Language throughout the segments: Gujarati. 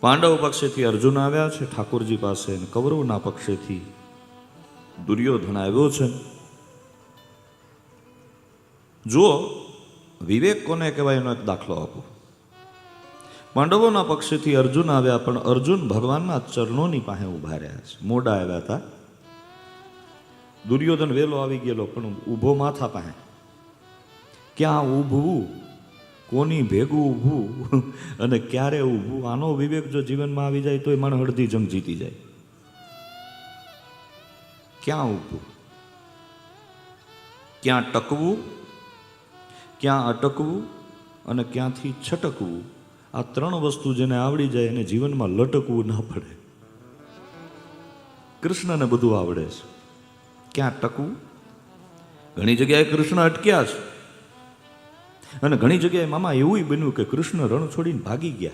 પાંડવ પક્ષેથી અર્જુન આવ્યા છે, ઠાકોરજી પાસે કૌરવના પક્ષેથી દુર્યોધન આવ્યો છે. જુઓ, વિવેક કોને કહેવાય એનો એક દાખલો આપો. પાંડવોના પક્ષેથી અર્જુન આવ્યા, પણ અર્જુન ભગવાનના ચરણોની પાસે ઊભા રહ્યા છે. મોડા આવ્યા હતા. દુર્યોધન વેલો આવી ગયેલો, પણ ઊભો માથા પાસે. ક્યાં ઊભવું? કોની ભેગું ઊભું અને ક્યારે ઊભું? આનો વિવેક જો જીવનમાં આવી જાય તો એ માણસ અડધી જંગ જીતી જાય. ક્યાં ઊભું? ક્યાં ટકવું? ક્યાં અટકવું? અને ક્યાંથી છટકવું? આ ત્રણ વસ્તુ જેને આવડી જાય એને જીવનમાં લટકવું ના પડે. કૃષ્ણને બધું આવડે છે. ક્યાં ટકવું? ઘણી જગ્યાએ કૃષ્ણ અટક્યા છે. અને ઘણી જગ્યાએ મામા એવું બન્યું કે કૃષ્ણ રણ છોડીને ભાગી ગયા.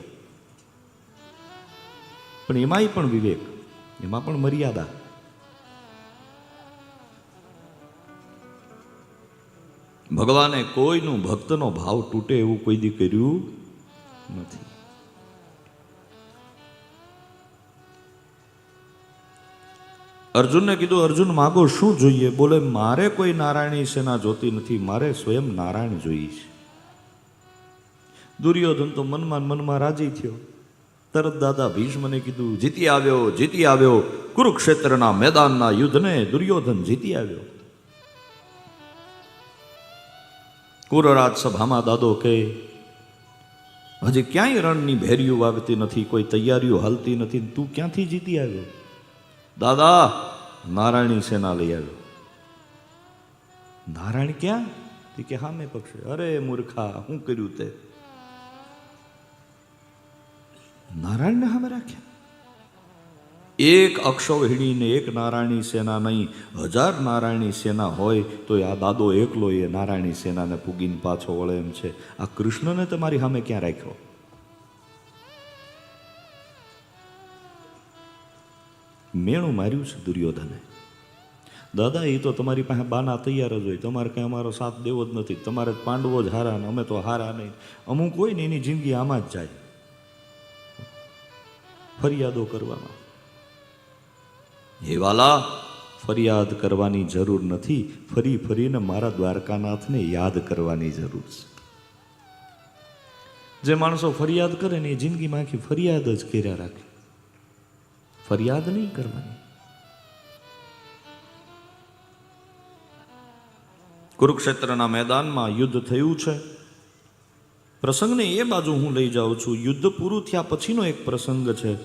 પણ એમાંય પણ વિવેક, એમાં પણ મર્યાદા. ભગવાને કોઈનું ભક્તનો ભાવ તૂટે એવું કોઈ દી કર્યું નથી. અર્જુનને કીધું, અર્જુન, માગો શું જોઈએ? બોલે, મારે કોઈ નારાયણી સેના જોતી નથી, મારે સ્વયં નારાયણ જોઈએ છે. દુર્યોધન તો મનમાં મનમાં રાજી થયો. તરત દાદા ભીષ્મને કીધું, જીતી આવ્યો જીતી આવ્યો. કુરુક્ષેત્રના મેદાનના યુદ્ધને દુર્યોધન જીતી આવ્યો. કુરરાજ સભામાં દાદો કે હજી ક્યાંય રણની ભેરીઓ વાગતી નથી, કોઈ તૈયારીઓ હાલતી નથી તું ક્યાંથી જીતી આવ્યો? દાદા, નારાયણી સેના લઈ આવ્યો. નારાયણ ક્યાં? કે હા મેં પક્ષે. અરે મૂર્ખા શું કર્યું તે? નારાયણને સામે રાખ્યા. એક અક્ષૌહિણીને એક નારાયણી સેના નહીં, હજાર નારાયણી સેના હોય તો આ દાદો એકલો એ નારાયણી સેનાને પૂગીને પાછો વળે એમ છે. આ કૃષ્ણને તમારી સામે ક્યાં રાખ્યો? મેણું માર્યું છે દુર્યોધને. દાદા એ તો તમારી પાસે બાના તૈયાર જ હોય. તમારે કંઈ અમારો સાથ દેવો જ નથી. તમારે પાંડવો જ હારા ને અમે તો હારા નહીં. અમુક હોય ને એની જિંદગી આમાં જ જાય. ફરિયાદો કરવામાં. હેવાલા ફરિયાદ કરવાની જરૂર નથી ફરી ફરીને મારા દ્વારકાનાથને યાદ કરવાની જરૂર છે. જે માણસો ફરિયાદ કરે ને એ જિંદગીમાં આખી ફરિયાદ જ કર્યા રાખે. ફરિયાદ નહીં કરવાની. કુરુક્ષેત્રના મેદાનમાં યુદ્ધ થયું છે. પ્રસંગને એ બાજુ હું લઈ જાઉં છું. યુદ્ધ પૂરું થયા પછીનો એક પ્રસંગ છે.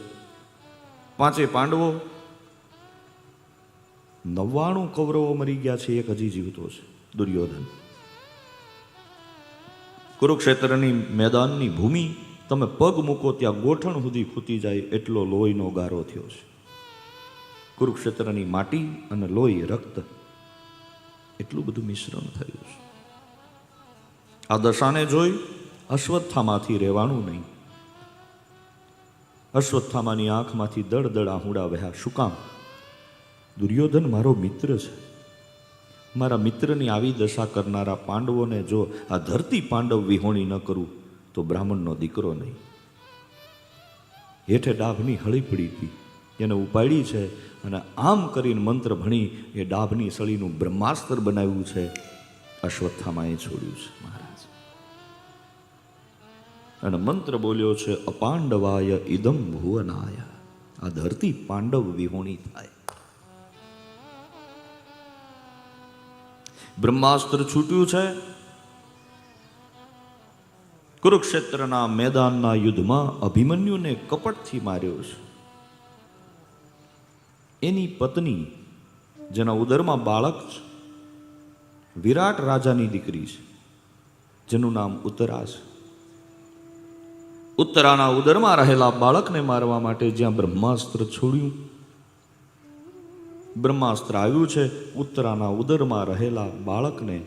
પાંચે પાંડવો, નવ્વાણું કૌરવો મરી ગયા છે, એક હજી જીવતો છે, દુર્યોધન. કુરુક્ષેત્રની મેદાનની ભૂમિ તમે પગ મૂકો ત્યાં ગોઠણ સુધી ખૂતી જાય એટલો લોહીનો ગારો થયો છે. કુરુક્ષેત્રની માટી અને લોહી, રક્ત, એટલું બધું મિશ્રણ થયું છે. આ દશાને જોઈ અશ્વત્થામાંથી રહેવાનું નહીં. અશ્વત્થામાની આંખમાંથી દળ દળ આહુડા વહ્યા. શું કામ? દુર્યોધન મારો મિત્ર છે. મારા મિત્રની આવી દશા કરનારા પાંડવોને જો આ ધરતી પાંડવ વિહોણી ન કરું, તો બ્રાહ્મણનો દીકરો નહીં. હેઠે ડાભની હળી પડી હતી. એને ઉપાડી છે અને આમ કરીને મંત્ર ભણી એ ડાભની સળીનું બ્રહ્માસ્ત્ર બનાવ્યું છે. અશ્વત્થામાએ છોડ્યું છે, મહારાજ. અને મંત્ર બોલ્યો છે, અપાંડવાય ઇદમ ભુવનાય. આ ધરતી પાંડવ વિહોણી થાય. બ્રહ્માસ્ત્ર છૂટ્યું છે. કુરુક્ષેત્રના મેદાનના યુદ્ધમાં અભિમન્યુને કપટથી માર્યો છે. એની પત્ની, જેના ઉદરમાં બાળક છે, વિરાટ રાજાની દીકરી છે, જેનું નામ ઉત્તરા છે. ઉત્તરાના ઉદરમાં રહેલા બાળકને મારવા માટે જ્યાં બ્રહ્માસ્ત્ર છોડ્યું. બ્રહ્માસ્ત્ર આવ્યું છે, ઉત્તરાના ઉદરમાં રહેલા બાળકને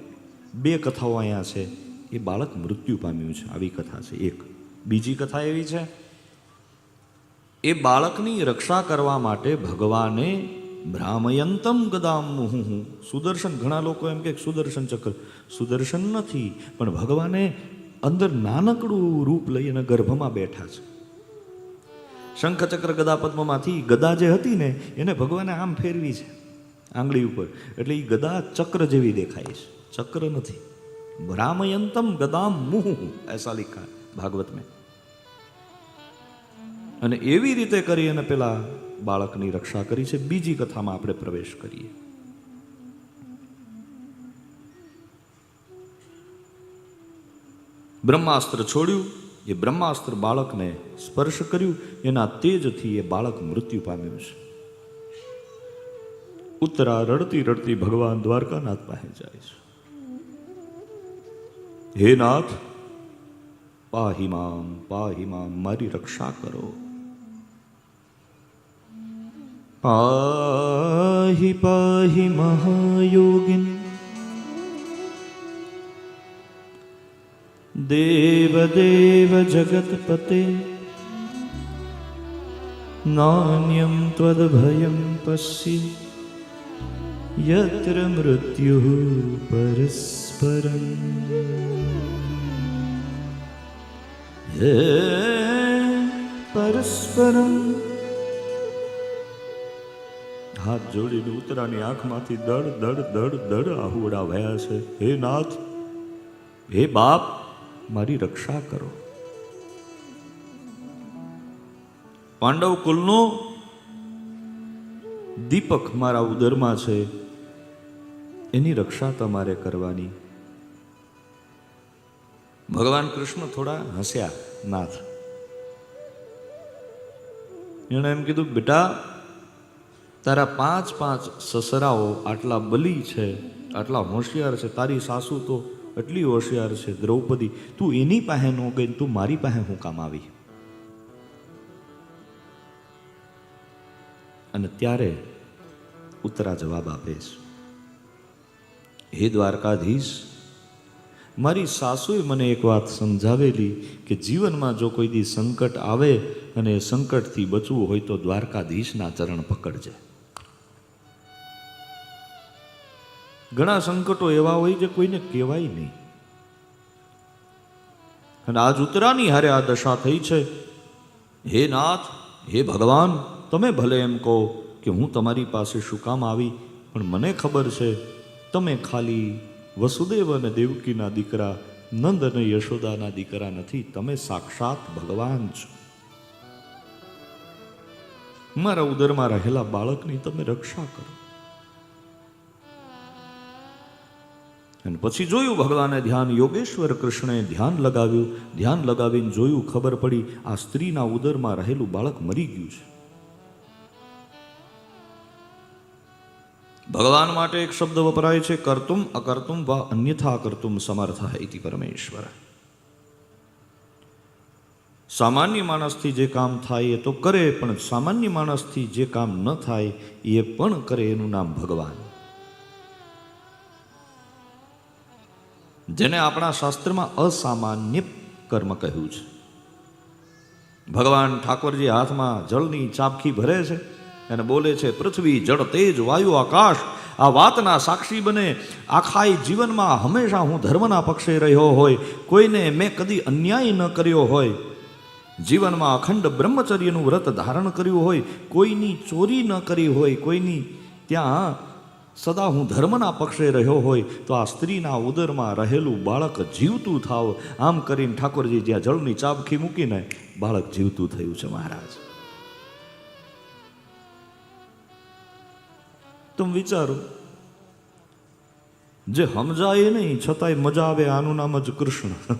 બે કથાઓ અહીંયા છે. એ બાળક મૃત્યુ પામ્યું છે. આવી કથા છે એક. બીજી કથા એવી છે, એ બાળકની રક્ષા કરવા માટે ભગવાને ભ્રામયંતમ ગદામ મુહું સુદર્શન ઘણા લોકો એમ કે સુદર્શન ચક્ર. સુદર્શન નથી, પણ ભગવાને અંદર નાનકડું રૂપ લઈ અને ગર્ભમાં બેઠા છે. શંખચક્ર ગદા પદ્મમાંથી ગદા જે હતી ને, એને ભગવાને આમ ફેરવી છે, આંગળી ઉપર. એટલે એ ગદા ચક્ર જેવી દેખાય છે. ચક્ર નથી. ભ્રામયંતમ ગદામ મુહ એસા લિખા ભાગવત મેં અને એવી રીતે કરી અને પેલા બાળકની રક્ષા કરી છે. બીજી કથામાં આપણે પ્રવેશ કરીએ. બ્રહ્માસ્ત્ર છોડ્યું, એ બ્રહ્માસ્ત્ર બાળકને સ્પર્શ કર્યું, એના તેજથી એ બાળક મૃત્યુ પામ્યું છે. ઉત્તરા રડતી રડતી ભગવાન દ્વારકાનાથ પાસે જાય છે. હે નાથ પાહિમામ મામ પાહી મામ મારી રક્ષા કરો. પાહી પાહી મહાયોગિન દેવ દેવ જગતપતે નાન્યમ ત્વદભયમ પશ્ય યત્ર મૃત્યુ પરસ્પરમ હે પરસ્પરમ હાથ જોડીને ઉતરાની આંખમાંથી દડ દડ દડ દડ આહુડા વયા છે હે નાથ હે બાપ મારી રક્ષા કરો. પાંડવ કુલનો દીપક મારા ઉદરમાં છે, એની રક્ષા તમારે કરવાની. ભગવાન કૃષ્ણ થોડા હસ્યા, નાથ. એણે એમ કીધું, બેટા, તારા પાંચ પાંચ સસરાઓ આટલા બલી છે, આટલા હોશિયાર છે, તારી સાસુ તો એટલી હોશિયાર છે દ્રૌપદી. તું એની પાસે ન ગઈ તું મારી પાસે હું કામ આવી? અને ત્યારે ઉત્તરા જવાબ આપે છે, હે દ્વારકાધીશ, મારી સાસુએ મને એક વાત સમજાવેલી કે જીવનમાં જો કોઈ દી સંકટ આવે અને એ સંકટથી બચવું હોય તો દ્વારકાધીશના ચરણ પકડજે. ઘણા સંકટો એવા હોય જે કોઈને કહેવાય નહીં. અને આજ ઉતરાની હારે આ દશા થઈ છે. હે નાથ, હે ભગવાન, તમે ભલે એમ કહો કે હું તમારી પાસે શું કામ આવી, પણ મને ખબર છે, તમે ખાલી વસુદેવ અને દેવકીના દીકરા, નંદ અને યશોદાના દીકરા નથી, તમે સાક્ષાત ભગવાન છો. મારા ઉદરમાં રહેલા બાળકની તમે રક્ષા કરો. અને પછી જોયું ભગવાને ધ્યાન યોગેશ્વર કૃષ્ણે ધ્યાન લગાવ્યું. ધ્યાન લગાવીને જોયું, ખબર પડી, આ સ્ત્રીના ઉદરમાં રહેલું બાળક મરી ગયું છે. ભગવાન માટે એક શબ્દ વપરાય છે, કરતુમ અકર્તુમ વા અન્યથા કરતુમ સમર્થ ઇતિ પરમેશ્વર. સામાન્ય માણસથી જે કામ થાય એ તો કરે, પણ સામાન્ય માણસથી જે કામ ન થાય એ પણ કરે એનું નામ ભગવાન. જેને આપણા શાસ્ત્રમાં અસામાન્ય કર્મ કહ્યું છે. ભગવાન ઠાકોરજી હાથમાં જળની ચાપખી ભરે છે અને બોલે છે, પૃથ્વી, જળ, તેજ, વાયુ, આકાશ, આ વાતના સાક્ષી બને. આખાય જીવનમાં હંમેશા હું ધર્મના પક્ષે રહ્યો હોય. કોઈને મેં કદી અન્યાય ન કર્યો હોય. જીવનમાં અખંડ બ્રહ્મચર્યનું વ્રત ધારણ કર્યું હોય. કોઈની ચોરી ન કરી હોય. કોઈની ત્યાં સદા હું ધર્મના પક્ષે રહ્યો હોય તો આ સ્ત્રીના ઉદરમાં રહેલું બાળક જીવતું થાવ. આમ કરીને ઠાકોરજી જ્યાં જળની ચાબખી મૂકીને બાળક જીવતું થયું છે મહારાજ. તમે વિચારો, જે સમજાય નહીં, છતાંય મજા આવે આનું નામ જ કૃષ્ણ.